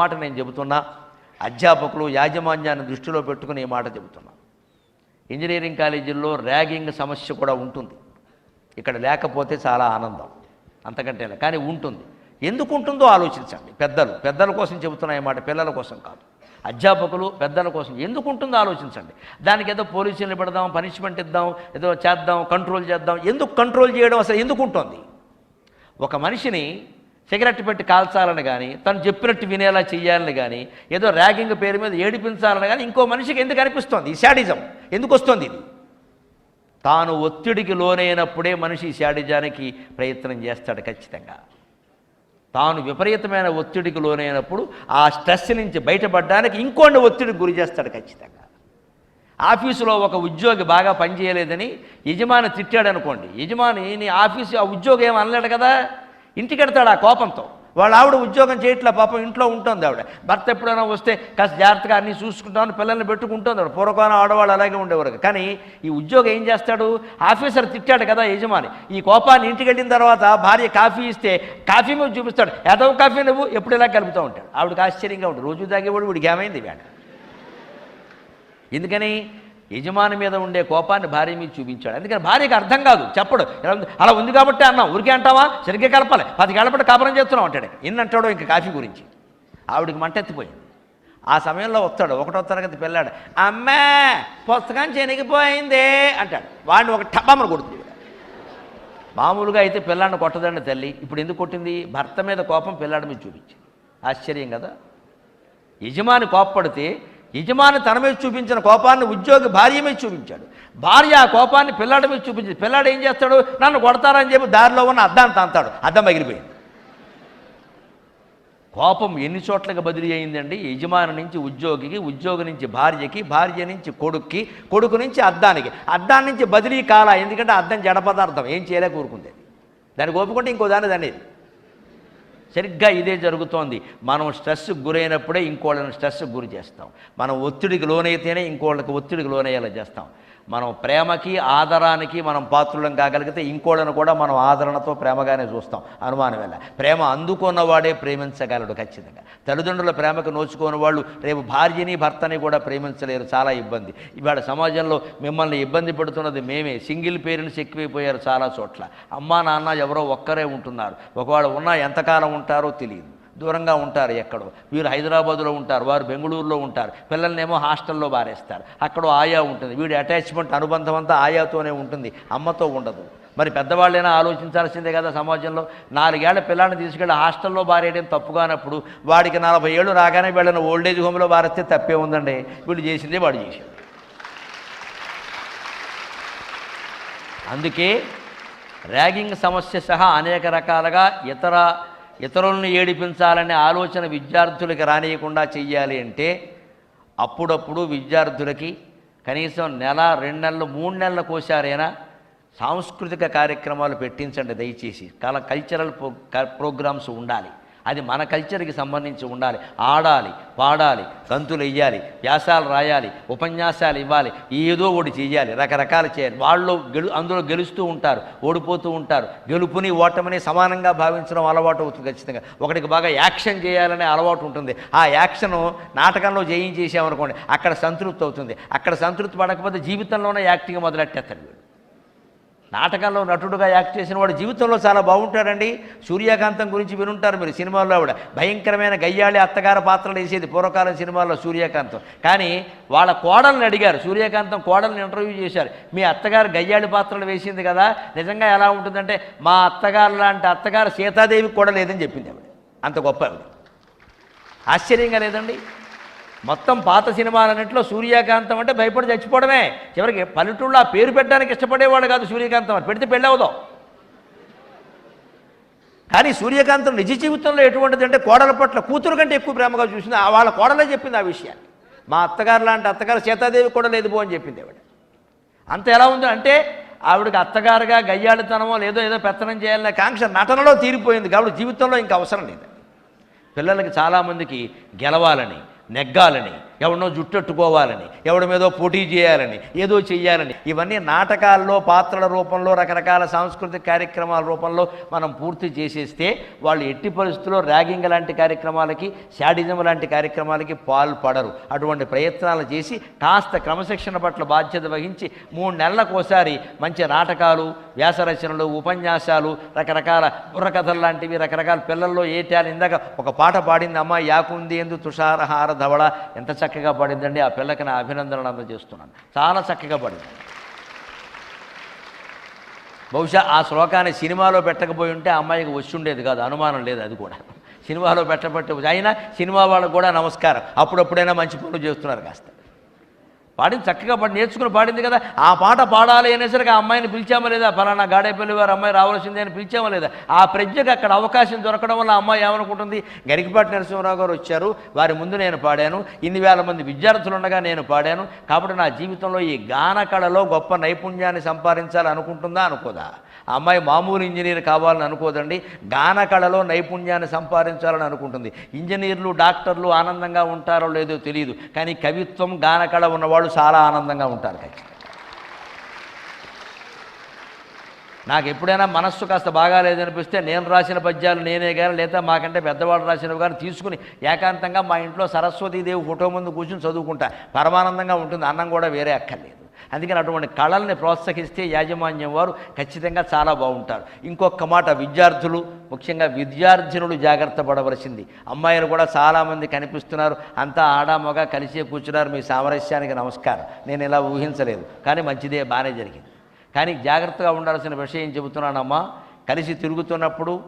మాట నేను చెబుతున్నా అధ్యాపకులు యాజమాన్యాన్ని దృష్టిలో పెట్టుకుని ఈ మాట చెబుతున్నా. ఇంజనీరింగ్ కాలేజీల్లో ర్యాగింగ్ సమస్య కూడా ఉంటుంది. ఇక్కడ లేకపోతే చాలా ఆనందం అంతకంటే కానీ ఉంటుంది. ఎందుకు ఉంటుందో ఆలోచించండి. పెద్దలు పెద్దల కోసం చెబుతున్నాయి ఈ మాట పిల్లల కోసం కాదు. అధ్యాపకులు పెద్దల కోసం ఎందుకు ఉంటుందో ఆలోచించండి. దానికి ఏదో పోలీసులు పెడదాం పనిష్మెంట్ ఇద్దాం ఏదో చేద్దాం కంట్రోల్ చేద్దాం. ఎందుకు కంట్రోల్ చేయడం అసలు ఎందుకు ఉంటుంది? ఒక మనిషిని సిగరెట్ పెట్టి కాల్చాలని కానీ తను చెప్పినట్టు వినేలా చేయాలని కానీ ఏదో ర్యాగింగ్ పేరు మీద ఏడిపించాలని కానీ ఇంకో మనిషికి ఎందుకు అనిపిస్తోంది? ఈ శాడిజం. ఎందుకు వస్తుంది ఇది? తాను ఒత్తిడికి లోనైనప్పుడే మనిషి శాడిజానికి ప్రయత్నం చేస్తాడు ఖచ్చితంగా. తాను విపరీతమైన ఒత్తిడికి లోనైనప్పుడు ఆ స్ట్రెస్ నుంచి బయటపడడానికి ఇంకోటి ఒత్తిడికి గురి చేస్తాడు ఖచ్చితంగా. ఆఫీసులో ఒక ఉద్యోగి బాగా పనిచేయలేదని యజమాని తిట్టాడు అనుకోండి యజమాని నీ ఆఫీసు ఆ ఉద్యోగం ఏం అనలేడు కదా? ఇంటికి వెడతాడు ఆ కోపంతో. వాళ్ళ ఆవిడ ఉద్యోగం చేయట్లే పాపం ఇంట్లో ఉంటుంది ఆవిడ. భర్త ఎప్పుడైనా వస్తే కాస్త జాగ్రత్తగా అన్నీ చూసుకుంటామని పిల్లల్ని పెట్టుకుంటుంది ఆవిడ. పూర్వకాలం ఆడవాళ్ళు అలాగే ఉండేవారు. కానీ ఈ ఉద్యోగం ఏం చేస్తాడు? ఆఫీసర్ తిట్టాడు కదా యజమాని. ఈ కోపాన్ని ఇంటికి వెళ్ళిన తర్వాత భార్య కాఫీ ఇస్తే కాఫీ మీద చూపిస్తాడు. ఏదో కాఫీ నువ్వు ఎప్పుడు ఇలా కలుపుతూ ఉంటాడు ఆవిడకి ఆశ్చర్యంగా ఉంటుంది. రోజు తాగేవాడు వీడికి ఏమైంది? వేడ ఎందుకని? యజమాని మీద ఉండే కోపాన్ని భార్య మీద చూపించాడు. అందుకని భార్యకి అర్థం కాదు. చెప్పడు. అలా ఉంది కాబట్టి అన్నాం ఊరికే అంటావా? సరిగ్గా కలపాలి. పది గడపటి కాపురం చేస్తున్నాం అంటాడు. ఎన్ని అంటాడో ఇంక కాఫీ గురించి. ఆవిడికి మంటెత్తిపోయింది. ఆ సమయంలో వస్తాడు. ఒకటో తరగతి పిల్లాడు. అమ్మా పుస్తకం చెనిగిపోయింది అంటాడు. వాడిని ఒక టపామని కొడుతుంది మామూలుగా అయితే పిల్లాడిని కొట్టదండి తల్లి. ఇప్పుడు ఎందుకు కొట్టింది? భర్త మీద కోపం పిల్లాడి మీద చూపించింది. ఆశ్చర్యం కదా? యజమాని కోపడితే యజమాని తన మీద చూపించిన కోపాన్ని ఉద్యోగి భార్య మీద చూపించాడు. భార్య ఆ కోపాన్ని పిల్లాడి మీద చూపించింది పిల్లాడు ఏం చేస్తాడు? నన్ను కొడతారని చెప్పి దారిలో ఉన్న అద్దాన్ని తంతాడు. అద్దం పగిలిపోయింది. కోపం ఎన్ని చోట్లకి బదిలీ అయిందండి? యజమాని నుంచి ఉద్యోగికి ఉద్యోగి నుంచి భార్యకి భార్య నుంచి కొడుక్కి కొడుకు నుంచి అద్దానికి. అద్దాన్ని నుంచి బదిలీ కాల ఎందుకంటే అద్దం జడ పదార్థం. ఏం చేయలేక కూరుకుంది. దాన్ని ఒప్పుకుంటే ఇంకో దాన్ని దానేది సరిగ్గా ఇదే జరుగుతోంది. మనం స్ట్రెస్ గురైనప్పుడే ఇంకోళ్ళని స్ట్రెస్ గురి చేస్తాం. మనం ఒత్తిడికి లోనైతేనే ఇంకోళ్ళకి ఒత్తిడికి లోనయ్యేలా చేస్తాం. మనం ప్రేమకి ఆదరానికి మనం పాత్రులం కాగలిగితే ఇంకోళ్ళను కూడా మనం ఆదరణతో ప్రేమగానే చూస్తాం. అనుమానం వెళ్ళ. ప్రేమ అందుకున్నవాడే ప్రేమించగలడు ఖచ్చితంగా. తల్లిదండ్రుల ప్రేమకు నోచుకోని వాళ్ళు రేపు భార్యని భర్తని కూడా ప్రేమించలేరు. చాలా ఇబ్బంది. ఇవాళ సమాజంలో మిమ్మల్ని ఇబ్బంది పెడుతున్నది మేమే. సింగిల్ పేరెంట్స్ ఎక్కువైపోయారు చాలా చోట్ల. అమ్మా నాన్న ఎవరో ఒక్కరే ఉంటున్నారు. ఒకవేళ ఉన్నా ఎంతకాలం ఉంటారో తెలియదు. దూరంగా ఉంటారు ఎక్కడో. వీరు హైదరాబాదులో ఉంటారు వారు బెంగళూరులో ఉంటారు. పిల్లల్నేమో హాస్టల్లో బారేస్తారు. అక్కడ ఆయా ఉంటుంది. వీడి అటాచ్మెంట్ అనుబంధం అంతా ఆయాతోనే ఉంటుంది. అమ్మతో ఉండదు. మరి పెద్దవాళ్ళైనా ఆలోచించాల్సిందే కదా సమాజంలో. నాలుగేళ్ళ పిల్లాన్ని తీసుకెళ్ళి హాస్టల్లో బారేయడం తప్పుగానప్పుడు వాడికి నలభై ఏళ్ళు రాగానే వీళ్ళని ఓల్డేజ్ హోమ్లో బారేస్తే తప్పే ఉందండి. వీళ్ళు చేసిందే వాడు చేశాడు. అందుకే ర్యాగింగ్ సమస్య సహా అనేక రకాలుగా ఇతర ఇతరులను ఏడిపించాలనే ఆలోచన విద్యార్థులకి రానియకుండా చెయ్యాలి అంటే అప్పుడప్పుడు విద్యార్థులకి కనీసం నెల రెండు నెలలు మూడు నెలల కోసారైనా సాంస్కృతిక కార్యక్రమాలు పెట్టించండి దయచేసి. కల కల్చరల్ ప్రో ప్రోగ్రామ్స్ ఉండాలి. అది మన కల్చర్కి సంబంధించి ఉండాలి. ఆడాలి పాడాలి గంతులు ఇవ్వాలి వ్యాసాలు రాయాలి ఉపన్యాసాలు ఇవ్వాలి ఏదో ఒకటి చేయాలి రకరకాలు చేయాలి. వాళ్ళు గెలు అందులో గెలుస్తూ ఉంటారు ఓడిపోతూ ఉంటారు. గెలుపుని ఓటమిని సమానంగా భావించడం అలవాటు అవుతుంది ఖచ్చితంగా. ఒకటికి బాగా యాక్షన్ చేయాలనే అలవాటు ఉంటుంది. ఆ యాక్షన్ నాటకంలో జయించేసామనుకోండి అక్కడ సంతృప్తి అవుతుంది. అక్కడ సంతృప్తి పడకపోతే జీవితంలోనే యాక్టింగ్ మొదలెట్టేస్తాడు వీడు. నాటకంలో నటుడుగా యాక్ట్ చేసిన వాడు జీవితంలో చాలా బాగుంటాడండి. సూర్యకాంతం గురించి వినుంటారు మీరు సినిమాల్లో ఆవిడ. భయంకరమైన గయ్యాళి అత్తగారి పాత్రలు వేసేది పూర్వకాలం సినిమాల్లో సూర్యకాంతం. కానీ వాళ్ళ కోడల్ని అడిగారు. సూర్యకాంతం కోడల్ని ఇంటర్వ్యూ చేశారు. మీ అత్తగారు గయ్యాళి పాత్రలు వేసింది కదా నిజంగా ఎలా ఉంటుందంటే మా అత్తగారు లాంటి అత్తగారు సీతాదేవి కూడా లేదని చెప్పింది ఆవిడ. అంత గొప్ప ఆవిడ. ఆశ్చర్యంగా లేదండి? మొత్తం పాత సినిమాలన్నింటిలో సూర్యకాంతం అంటే భయపడి చచ్చిపోవడమే. చివరికి పల్లెటూళ్ళు ఆ పేరు పెట్టడానికి ఇష్టపడేవాడు కాదు సూర్యకాంతం అని. పెడితే పెళ్ళవదాం కానీ సూర్యకాంతం నిజ జీవితంలో ఎటువంటిది అంటే కోడల పట్ల కూతురు కంటే ఎక్కువ ప్రేమగా చూసింది. ఆ వాళ్ళ కోడలే చెప్పింది ఆ విషయాన్ని. మా అత్తగారు లాంటి అత్తగారు సీతాదేవి కూడా లేదు పో అని చెప్పింది ఆవిడ. అంత ఎలా ఉంది అంటే ఆవిడకి అత్తగారుగా గయ్యాళితనమో లేదో ఏదో పెత్తనం చేయాలనే కాంక్ష నటనలో తీరిపోయింది కాబట్టి జీవితంలో ఇంకా అవసరం లేదు. పిల్లలకి చాలామందికి గెలవాలని నెగ్గాలని. ఎవరినో జుట్టెట్టుకోవాలని ఎవడి మీదో పోటీ చేయాలని ఏదో చేయాలని ఇవన్నీ నాటకాల్లో పాత్రల రూపంలో రకరకాల సాంస్కృతిక కార్యక్రమాల రూపంలో మనం పూర్తి చేసేస్తే వాళ్ళు ఎట్టి పరిస్థితుల్లో ర్యాగింగ్ లాంటి కార్యక్రమాలకి శాడిజం లాంటి కార్యక్రమాలకి పాల్పడరు. అటువంటి ప్రయత్నాలు చేసి కాస్త క్రమశిక్షణ పట్ల బాధ్యత వహించి మూడు నెలలకోసారి మంచి నాటకాలు వ్యాసరచనలు ఉపన్యాసాలు రకరకాల బుర్రకథలు లాంటివి రకరకాల పిల్లల్లో ఏ ఇందాక ఒక పాట పాడింది అమ్మ యాకుంది ఎందు తుషారహార ధవళ ఎంత చక్కగా పడిందండి. ఆ పిల్లకి నా అభినందనలు అందజేస్తున్నాను. చాలా చక్కగా పడింది. బహుశా ఆ శ్లోకాన్ని సినిమాలో పెట్టకపోయి ఉంటే ఆ అమ్మాయికి వచ్చి ఉండేది కాదు. అనుమానం లేదు అది కూడా. సినిమాలో పెట్టబట్టి అయినా సినిమా వాళ్ళకు కూడా నమస్కారం. అప్పుడప్పుడైనా మంచి పనులు చేస్తున్నారు కాస్త. పాడింది చక్కగా పాడి నేర్చుకుని పాడింది కదా. ఆ పాట పాడాలి అనేసరికి ఆ అమ్మాయిని పిలిచామా లేదా? ఫలానా గాడేపల్లి వారు అమ్మాయి రావాల్సిందే అని పిలిచామా లేదా? ఆ ప్రజ్ఞకు అక్కడ అవకాశం దొరకడం వల్ల అమ్మాయి ఏమనుకుంటుంది? గరికపాటి నరసింహరావు గారు వచ్చారు. వారి ముందు నేను పాడాను. ఇన్ని వేల మంది విద్యార్థులు ఉండగా నేను పాడాను. కాబట్టి నా జీవితంలో ఈ గాన కళలో గొప్ప నైపుణ్యాన్ని సంపాదించాలి అనుకుంటుందా అనుకోదా. అమ్మాయి మామూలు ఇంజనీర్ కావాలని అనుకోదండి గాన కళలో నైపుణ్యాన్ని సంపాదించాలని అనుకుంటుంది. ఇంజనీర్లు డాక్టర్లు ఆనందంగా ఉంటారో లేదో తెలియదు కానీ కవిత్వం గాన కళ ఉన్నవాళ్ళు చాలా ఆనందంగా ఉంటారు ఖచ్చితంగా. నాకు ఎప్పుడైనా మనస్సు కాస్త బాగాలేదనిపిస్తే నేను రాసిన పద్యాలు నేనే కానీ లేదా మాకంటే పెద్దవాళ్ళు రాసినవి కానీ తీసుకుని ఏకాంతంగా మా ఇంట్లో సరస్వతీదేవి ఫోటో ముందు కూర్చుని చదువుకుంటా. పరమానందంగా ఉంటుంది అన్నం కూడా వేరే అక్కర్లేదు. అందుకని అటువంటి కళల్ని ప్రోత్సహిస్తే యాజమాన్యం వారు ఖచ్చితంగా చాలా బాగుంటారు. ఇంకొక మాట విద్యార్థులు ముఖ్యంగా విద్యార్థినులు జాగ్రత్త పడవలసింది. అమ్మాయిలు కూడా చాలామంది కనిపిస్తున్నారు. అంతా ఆడామొగ కలిసే కూర్చున్నారు. మీ సామరస్యానికి నమస్కారం. నేను ఇలా ఊహించలేదు. కానీ మంచిదే బాగానే జరిగింది. కానీ జాగ్రత్తగా ఉండాల్సిన విషయం చెబుతున్నానమ్మా? కలిసి తిరుగుతున్నప్పుడు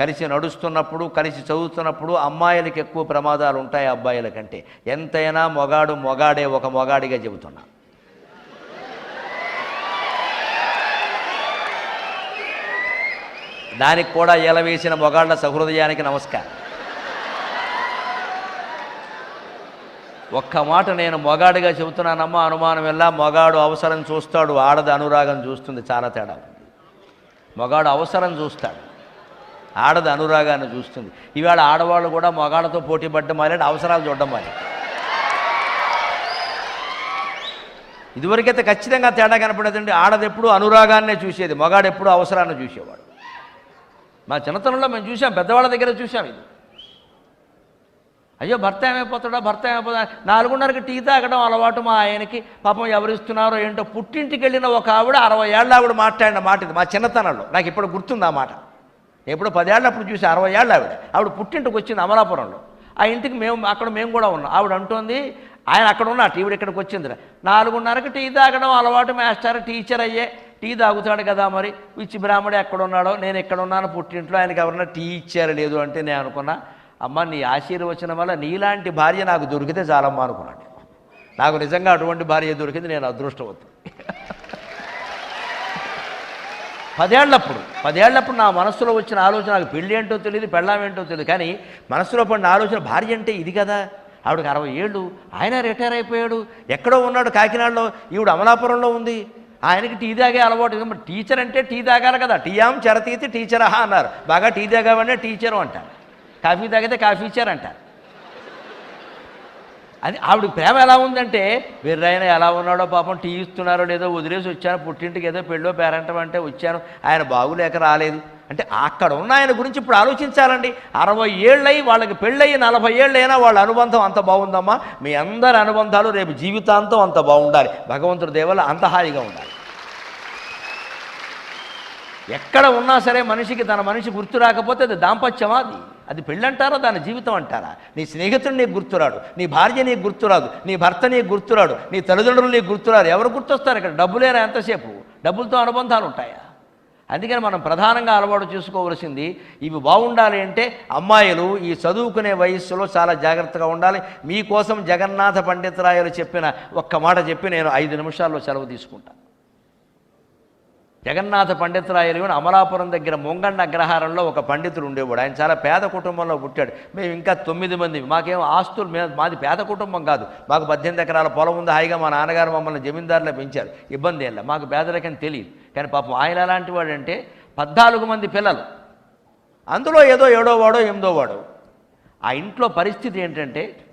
కలిసి నడుస్తున్నప్పుడు కలిసి చదువుతున్నప్పుడు అమ్మాయిలకి ఎక్కువ ప్రమాదాలు ఉంటాయి అబ్బాయిల కంటే ఎంతైనా మొగాడు మొగాడే ఒక మొగాడిగా చెబుతున్నా. దానికి కూడా ఎలవేసిన మొగాళ్ళ సహృదయానికి నమస్కారం. ఒక్క మాట నేను మొగాడిగా చెబుతున్నానమ్మా అనుమానం వెళ్ళా మొగాడు అవసరం చూస్తాడు ఆడది అనురాగం చూస్తుంది చాలా తేడా ఉంది. మొగాడు అవసరం చూస్తాడు ఆడది అనురాగాన్ని చూస్తుంది. ఇవాళ ఆడవాళ్ళు కూడా మొగాళ్ళతో పోటీ పడ్డం మానేటి అవసరాలు చూడడం మరి ఇదివరకైతే ఖచ్చితంగా తేడా కనపడేదండి ఆడది ఎప్పుడు అనురాగాన్నే చూసేది మొగాడు ఎప్పుడు అవసరాన్ని చూసేవాడు. మా చిన్నతనంలో మేము చూసాం పెద్దవాళ్ళ దగ్గర చూసాం ఇది. అయ్యో భర్త ఏమైపోతాడో భర్త ఏమైపోతా నాలుగున్నరకి టీ తాగడం అలవాటు మా ఆయనకి. పాపం ఎవరిస్తున్నారో ఏంటో. పుట్టింటికి వెళ్ళిన ఒక ఆవిడ అరవై ఏళ్ళ ఆవిడ మాట్లాడిన మాట ఇది మా చిన్నతనంలో. నాకు ఇప్పుడు గుర్తుంది ఆ మాట. ఎప్పుడు పదేళ్ళప్పుడు చూసి అరవై ఏళ్ళ ఆవిడ. ఆవిడ పుట్టింటికి వచ్చింది అమలాపురంలో. ఆ ఇంటికి మేము అక్కడ మేము కూడా ఉన్నాం. ఆవిడ అంటోంది ఆయన అక్కడ ఉన్నట్టు ఈవిడ ఇక్కడికి వచ్చింది నాలుగున్నరకి టీ తాగడం అలవాటు మాస్టర్ టీచర్ అయ్యే. టీ తాగుతాడు కదా మరి? ఇచ్చి బ్రాహ్మడు ఎక్కడ ఉన్నాడో నేను ఎక్కడ ఉన్నాను పుట్టింట్లో ఆయనకి ఎవరన్నా టీ ఇచ్చారు లేదు అంటే నేను అనుకున్నా అమ్మ నీ ఆశీర్వచనం వల్ల నీలాంటి భార్య నాకు దొరికితే చాలమ్మా అనుకున్నాను నాకు నిజంగా అటువంటి భార్య దొరికింది నేను అదృష్టవద్దు పదేళ్ళప్పుడు పదేళ్ళప్పుడు నా మనసులో వచ్చిన ఆలోచన నాకు పెళ్ళి ఏంటో తెలియదు పెళ్ళాం ఏంటో తెలియదు కానీ మనసులో పడిన ఆలోచన భార్య అంటే ఇది కదా? ఆవిడకి అరవై ఏళ్ళు ఆయన రిటైర్ అయిపోయాడు ఎక్కడో ఉన్నాడు కాకినాడలో ఈవిడ అమలాపురంలో ఉంది ఆయనకి టీ తాగే అలవాటు మరి టీచర్ అంటే టీ తాగాలి కదా. టీయాం టీచర్ టీచరహా అన్నారు. బాగా టీ తాగావనే టీచరు అంటారు. కాఫీ తాగితే కాఫీ ఇచ్చారు అంటారు. అది ఆవిడ ప్రేమ ఎలా ఉందంటే వీర్రాయన ఎలా ఉన్నాడో పాపం టీ ఇస్తున్నారో లేదో వదిలేసి వచ్చాను. పుట్టింటికి ఏదో పెళ్ళో పేరంటం అంటే వచ్చాను. ఆయన బాగులేక రాలేదు. అంటే అక్కడ ఉన్న ఆయన గురించి ఇప్పుడు ఆలోచించాలండి. అరవై ఏళ్ళయి వాళ్ళకి పెళ్ళయి నలభై ఏళ్ళైనా వాళ్ళ అనుబంధం అంత బాగుందమ్మా. మీ అందరి అనుబంధాలు రేపు జీవితాంతం అంత బాగుండాలి. భగవంతుడి దేవాల అంత హాయిగా ఉండాలి. ఎక్కడ ఉన్నా సరే మనిషికి తన మనిషి గుర్తు రాకపోతే అది దాంపత్యమా? అది అది పెళ్ళంటారా? దాని జీవితం అంటారా? నీ స్నేహితుడు నీకు గుర్తురాడు నీ భార్య నీకు గుర్తురాదు నీ భర్త నీకు గుర్తురాడు నీ తల్లిదండ్రులు నీకు గుర్తురారు ఎవరు గుర్తొస్తారు ఇక్కడ? డబ్బులేరా ఎంతసేపు? డబ్బులతో అనుబంధాలు ఉంటాయా? అందుకని మనం ప్రధానంగా అలవాటు చేసుకోవలసింది ఇవి బాగుండాలి అంటే అమ్మాయిలు ఈ చదువుకునే వయస్సులో చాలా జాగ్రత్తగా ఉండాలి. మీకోసం జగన్నాథ పండితరాయలు చెప్పిన ఒక్క మాట చెప్పి నేను ఐదు నిమిషాల్లో సెలవు తీసుకుంటాను జగన్నాథ పండితురాయలు అని అమలాపురం దగ్గర ముంగండ అగ్రహారంలో ఒక పండితుడు ఉండేవాడు. ఆయన చాలా పేద కుటుంబంలో పుట్టాడు. మేము ఇంకా తొమ్మిది మంది. మాకేం ఆస్తులు మేము మాది పేద కుటుంబం కాదు. మాకు పద్దెనిమిది ఎకరాల పొలం ఉంది. హాయిగా మా నాన్నగారు మమ్మల్ని జమీందారులో పెంచారు. ఇబ్బంది ఏళ్ళ మాకు పేదరికని తెలియదు. కానీ పాపం ఆయన ఎలాంటి వాడంటే పద్నాలుగు మంది పిల్లలు. అందులో ఏదో ఏడో వాడో ఎనిమిదో వాడో. ఆ ఇంట్లో పరిస్థితి ఏంటంటే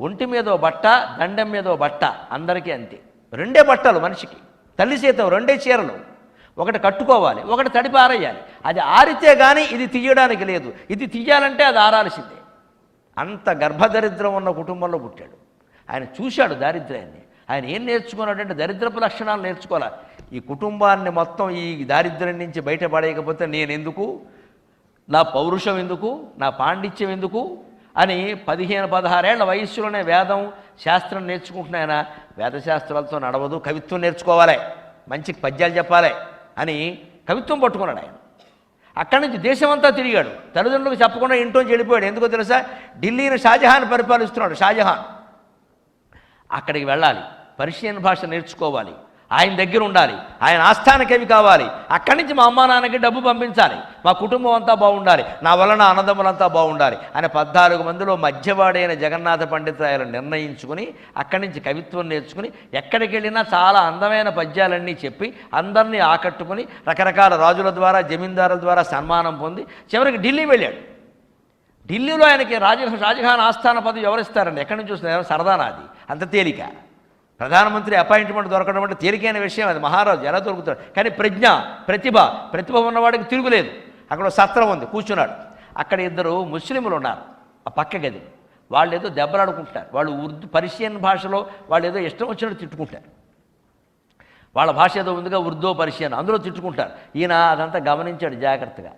ఒంటి మీదో బట్ట దండం మీదో బట్ట. అందరికీ అంతే. రెండే బట్టలు మనిషికి. తల్లి సీతం రెండే చీరలు. ఒకటి కట్టుకోవాలి ఒకటి తడిపారేయాలి. అది ఆరితే కానీ ఇది తీయడానికి లేదు. ఇది తీయాలంటే అది ఆరాల్సిందే. అంత గర్భదరిద్రం ఉన్న కుటుంబంలో పుట్టాడు. ఆయన చూశాడు దారిద్ర్యాన్ని. ఆయన ఏం నేర్చుకున్నాడంటే దరిద్రపు లక్షణాలు నేర్చుకోవాలి. ఈ కుటుంబాన్ని మొత్తం ఈ దారిద్ర్యం నుంచి బయటపడేయకపోతే నేను ఎందుకు నా పౌరుషం ఎందుకు? నా పాండిత్యం ఎందుకు? అని పదిహేను పదహారేళ్ళ వయస్సులోనే వేదం శాస్త్రం నేర్చుకుంటున్నాయన. వేదశాస్త్రాలతో నడవదు కవిత్వం నేర్చుకోవాలి. మంచి పద్యాలు చెప్పాలి. అని కవిత్వం పట్టుకున్నాడు ఆయన. అక్కడి నుంచి దేశమంతా తిరిగాడు. తల్లిదండ్రులకు చెప్పకుండా ఇంట్లోంచి వెళ్ళిపోయాడు. ఎందుకో తెలుసా? ఢిల్లీని షాజహాన్ పరిపాలిస్తున్నాడు షాజహాన్. అక్కడికి వెళ్ళాలి. పర్షియన్ భాష నేర్చుకోవాలి. ఆయన దగ్గర ఉండాలి. ఆయన ఆస్థాన కవి కావాలి. అక్కడి నుంచి మా అమ్మా నాన్నకి డబ్బు పంపించాలి. మా కుటుంబం అంతా బాగుండాలి. నా వలన ఆనందములంతా అన్నదమ్ములంతా బాగుండాలి. ఆయన పద్నాలుగు మందిలో మధ్యవాడైన జగన్నాథ పండితాయలు నిర్ణయించుకుని అక్కడి నుంచి కవిత్వం నేర్చుకుని ఎక్కడికి వెళ్ళినా చాలా అందమైన పద్యాలన్నీ చెప్పి అందరినీ ఆకట్టుకుని రకరకాల రాజుల ద్వారా జమీందారుల ద్వారా సన్మానం పొంది చివరికి ఢిల్లీ వెళ్ళాడు. ఢిల్లీలో ఆయనకి రాజ షాజహాన్ ఆస్థాన పదవి ఎవరిస్తారండి ఎక్కడి నుంచి చూస్తున్నారు సరదానా అది అంత తేలిక. ప్రధానమంత్రి అపాయింట్మెంట్ దొరకడం అంటే తేలికైన విషయం అది. మహారాజు ఎలా దొరుకుతాడు? కానీ ప్రజ్ఞ ప్రతిభ ప్రతిభ ఉన్నవాడికి తిరుగులేదు. అక్కడ సత్రం ఉంది కూర్చున్నాడు. అక్కడ ఇద్దరు ముస్లింలు ఉన్నారు ఆ పక్క గది. వాళ్ళు ఏదో దెబ్బలాడుకుంటారు వాళ్ళు ఉర్దూ పర్షియన్ భాషలో వాళ్ళు ఏదో ఇష్టం వచ్చినట్టు తిట్టుకుంటారు వాళ్ళ భాష ఏదో ఉందిగా ఉర్దూ పర్షియన్ అందులో తిట్టుకుంటారు ఈయన అదంతా గమనించాడు జాగ్రత్తగా.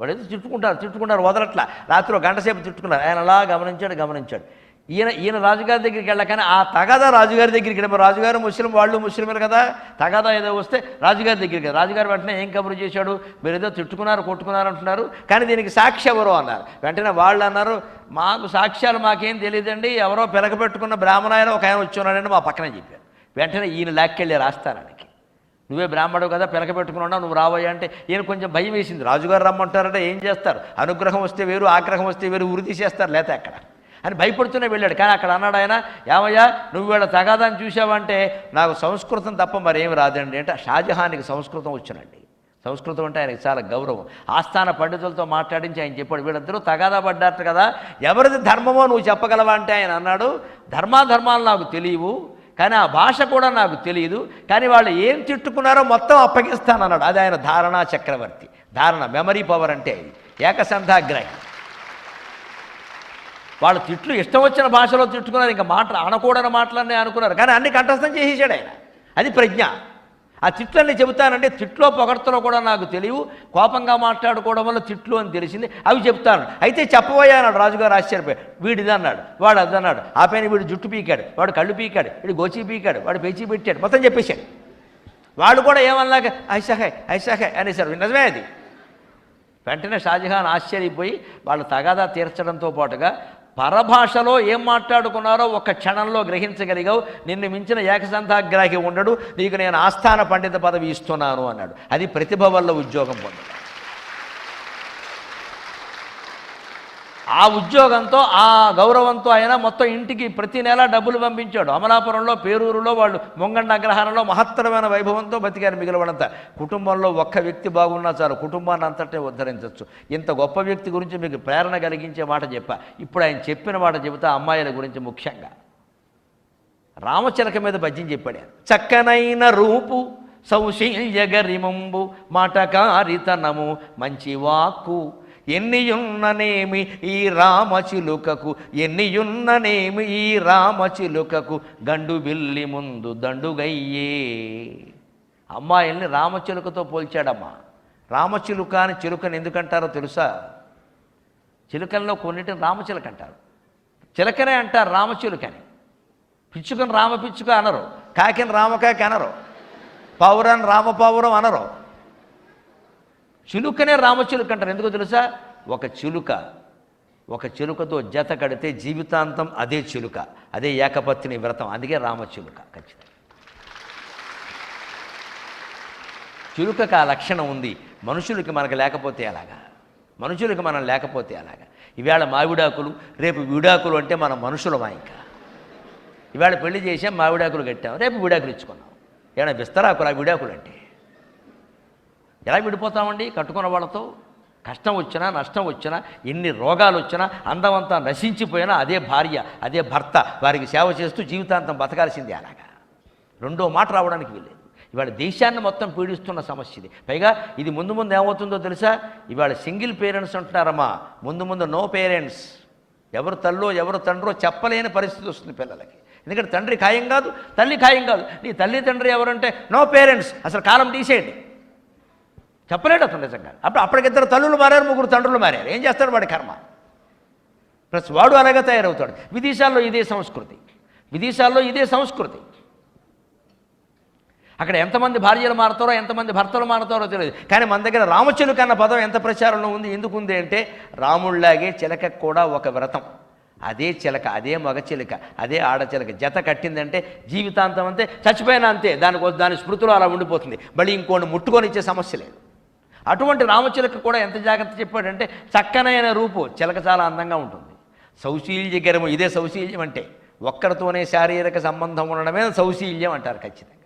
వాళ్ళు ఏదో తిట్టుకుంటారు తిట్టుకుంటారు వదలట్లా. రాత్రి గంట సేపు తిట్టుకున్నారు. ఆయన అలా గమనించాడు గమనించాడు. ఈయన ఈయన రాజుగారి దగ్గరికి వెళ్ళగానే ఆ తగాదా రాజుగారి దగ్గరికి వెళ్ళి రాజుగారు ముస్లిం వాళ్ళు ముస్లింలు కదా తగాదా ఏదో వస్తే రాజుగారి దగ్గరికి రాజుగారు వెంటనే ఏం కబురు చేశాడు? మీరు ఏదో తిట్టుకున్నారు కొట్టుకున్నారు అంటున్నారు కానీ దీనికి సాక్షి ఎవరో అన్నారు? వెంటనే వాళ్ళు అన్నారు మాకు సాక్ష్యాలు మాకేం తెలియదండి ఎవరో పెరగబెట్టుకున్న బ్రాహ్మణాయన ఒక ఆయన వచ్చున్నాడని మా పక్కనే చెప్పారు. వెంటనే ఈయన లాక్కెళ్ళి రాస్తారానికి. నువ్వే బ్రాహ్మడు కదా పెరగబెట్టుకున్నావు నువ్వు రాబోయే అంటే ఈయన కొంచెం భయం వేసింది. రాజుగారు రమ్మంటారంటే ఏం చేస్తారు? అనుగ్రహం వస్తే వేరు ఆగ్రహం వస్తే వేరు ఉరి తీసేస్తారు లేతే అక్కడ అని భయపడుతూనే వెళ్ళాడు. కానీ అక్కడ అన్నాడు ఆయన ఏమయ్యా నువ్వు వీళ్ళ తగాదాన్ని చూసావంటే నాకు సంస్కృతం తప్ప మరేం రాదండి. అంటే షాజహాన్కి సంస్కృతం వచ్చినండి సంస్కృతం అంటే ఆయనకి చాలా గౌరవం. ఆస్థాన పండితులతో మాట్లాడించి ఆయన చెప్పాడు వీళ్ళందరూ తగాదా పడ్డారు కదా ఎవరిది ధర్మమో నువ్వు చెప్పగలవా? అంటే ఆయన అన్నాడు ధర్మాధర్మాలు నాకు తెలియవు కానీ ఆ భాష కూడా నాకు తెలియదు కానీ వాళ్ళు ఏం తిట్టుకున్నారో మొత్తం అప్పగిస్తానన్నాడు. అది ఆయన ధారణా చక్రవర్తి. ధారణ మెమరీ పవర్ అంటే ఇది ఏకసంధాగ్రహి. వాళ్ళ తిట్లు ఇష్టం వచ్చిన భాషలో తిట్టుకున్నారు ఇంకా మాట అనకూడని మాటలన్నీ అనుకున్నారు. కానీ అన్ని కంఠస్థం చేసేసాడు ఆయన. అది ప్రజ్ఞ. ఆ తిట్లన్నీ చెబుతానంటే తిట్లో పొగడ్తలో కూడా నాకు తెలియవు. కోపంగా మాట్లాడుకోవడం వల్ల తిట్లు అని తెలిసింది. అవి చెప్తాను అయితే చెప్పబోయా అన్నాడు రాజుగారు ఆశ్చర్యపోయి. వీడిది అన్నాడు వాడు అదన్నాడు అన్నాడు. ఆ పైన వీడు జుట్టు పీకాడు వాడు కళ్ళు పీకాడు వీడు గోచి పీకాడు వాడు పేచి పెట్టాడు. మొత్తం చెప్పేశాడు. వాళ్ళు కూడా ఏమన్నాక ఐసాహే ఐసాహే అనేసారు నిజమే అది. వెంటనే షాజహాన్ ఆశ్చర్యపోయి వాళ్ళు తగాదా తీర్చడంతో పాటుగా పరభాషలో ఏం మాట్లాడుకున్నారో ఒక క్షణంలో గ్రహించగలిగావు. నిన్ను మించిన ఏకసంతాగ్రాహి ఉండడు. నీకు నేను ఆస్థాన పండిత పదవి ఇస్తున్నాను అన్నాడు. అది ప్రతిభ వల్ల ఉద్యోగం పొందడం. ఆ ఉద్యోగంతో ఆ గౌరవంతో ఆయన మొత్తం ఇంటికి ప్రతి నెల డబ్బులు పంపించాడు. అమలాపురంలో పేరూరులో వాళ్ళు మొంగండ అగ్రహారంలో మహత్తరమైన వైభవంతో బతికారు మిగిలినంత కుటుంబంలో ఒక్క వ్యక్తి బాగున్నా చాలు. కుటుంబాన్ని అంతటే ఉద్ధరించవచ్చు ఇంత గొప్ప వ్యక్తి గురించి మీకు ప్రేరణ కలిగించే మాట చెప్పా. ఇప్పుడు ఆయన చెప్పిన మాట చెబుతా అమ్మాయిల గురించి ముఖ్యంగా. రామచిలక మీద పద్యం చెప్పాడు. చక్కనైన రూపు సౌశీల్య గరిమంబు మాటకారితనము మంచి వాక్కు. ఎన్నియున్ననేమి ఈ రామచిలుకకు ఎన్నియున్ననేమి ఈ రామచిలుకకు గండు బిల్లి ముందు దండుగయ్యే. అమ్మాయిల్ని రామచిలుకతో పోల్చాడమ్మా. రామచిలుక అని చిలుకని ఎందుకంటారో తెలుసా? చిలుకల్లో కొన్నిటిని రామచిలుక అంటారు. చిలకనే అంటారు రామచిలుకని పిచ్చుకని రామ పిచ్చుక అనరు. కాకిని రామకాకి అనరు. పౌరాన్ని రామపౌరం అనరు. చిలుకనే రామచిలుక అంటారు. ఎందుకో తెలుసా? ఒక చిలుక ఒక చిలుకతో జత కడితే జీవితాంతం అదే చిలుక అదే ఏకపత్ని వ్రతం. అందుకే రామచిలుక ఖచ్చితంగా. చిలుకకు ఆ లక్షణం ఉంది. మనుషులకి మనకు లేకపోతే అలాగా మనుషులకి మనం లేకపోతే అలాగా ఈవేళ మావిడాకులు రేపు విడాకులు అంటే మన మనుషులమా ఇంకా? ఇవాళ పెళ్ళి చేసాం మావిడాకులు కట్టాం రేపు విడాకులు ఇచ్చుకున్నాం. ఏమైనా విస్తరాకులు ఆ విడాకులు అంటే? ఎలా విడిపోతామండి? కట్టుకున్న వాళ్ళతో కష్టం వచ్చినా నష్టం వచ్చినా ఎన్ని రోగాలు వచ్చినా అందమంతా నశించిపోయినా అదే భార్య అదే భర్త వారికి సేవ చేస్తూ జీవితాంతం బతకాల్సిందే అలాగా. రెండో మాట రావడానికి వీల్లేదు. ఇవాళ దేశాన్ని మొత్తం పీడిస్తున్న సమస్య ఇది పైగా ఇది ముందు ముందు ఏమవుతుందో తెలుసా? ఇవాళ సింగిల్ పేరెంట్స్ అంటున్నారమ్మా. ముందు ముందు నో పేరెంట్స్. ఎవరు తల్లో ఎవరు తండ్రో చెప్పలేని పరిస్థితి వస్తుంది పిల్లలకి. ఎందుకంటే తండ్రి ఖాయం కాదు తల్లి ఖాయం కాదు. నీ తల్లి తండ్రి ఎవరంటే నో పేరెంట్స్. అసలు కాలం తీసేయండి. చెప్పలేడు అతను నిజంగా. అప్పుడు అప్పటికిద్దరు తల్లులు మారారు ముగ్గురు తండ్రులు మారారు. ఏం చేస్తాడు వాడి కర్మ? ప్లస్ వాడు అలాగే తయారవుతాడు. విదేశాల్లో ఇదే సంస్కృతి. విదేశాల్లో ఇదే సంస్కృతి. అక్కడ ఎంతమంది భార్యలు మారుతారో ఎంతమంది భర్తలు మారుతారో తెలియదు. కానీ మన దగ్గర రామచిలుక అన్న పదం ఎంత ప్రచారంలో ఉంది ఎందుకు ఉంది అంటే రాముళ్ళాగే చిలక కూడా ఒక వ్రతం. అదే చిలక అదే మగ చిలక అదే ఆడచిలక జత కట్టిందంటే జీవితాంతం అంతే చచ్చిపోయినా అంతే. దానికి దాని స్మృతిలో అలా ఉండిపోతుంది. మళ్ళీ ఇంకోటి ముట్టుకొని ఇచ్చే సమస్య లేదు. అటువంటి రామచిలక కూడా ఎంత జాగ్రత్త చెప్పాడంటే చక్కనైన రూపు చిలక చాలా అందంగా ఉంటుంది. సౌశీల్యకరము ఇదే సౌశీల్యం అంటే ఒక్కరితోనే శారీరక సంబంధం ఉండడమే సౌశీల్యం అంటారు ఖచ్చితంగా.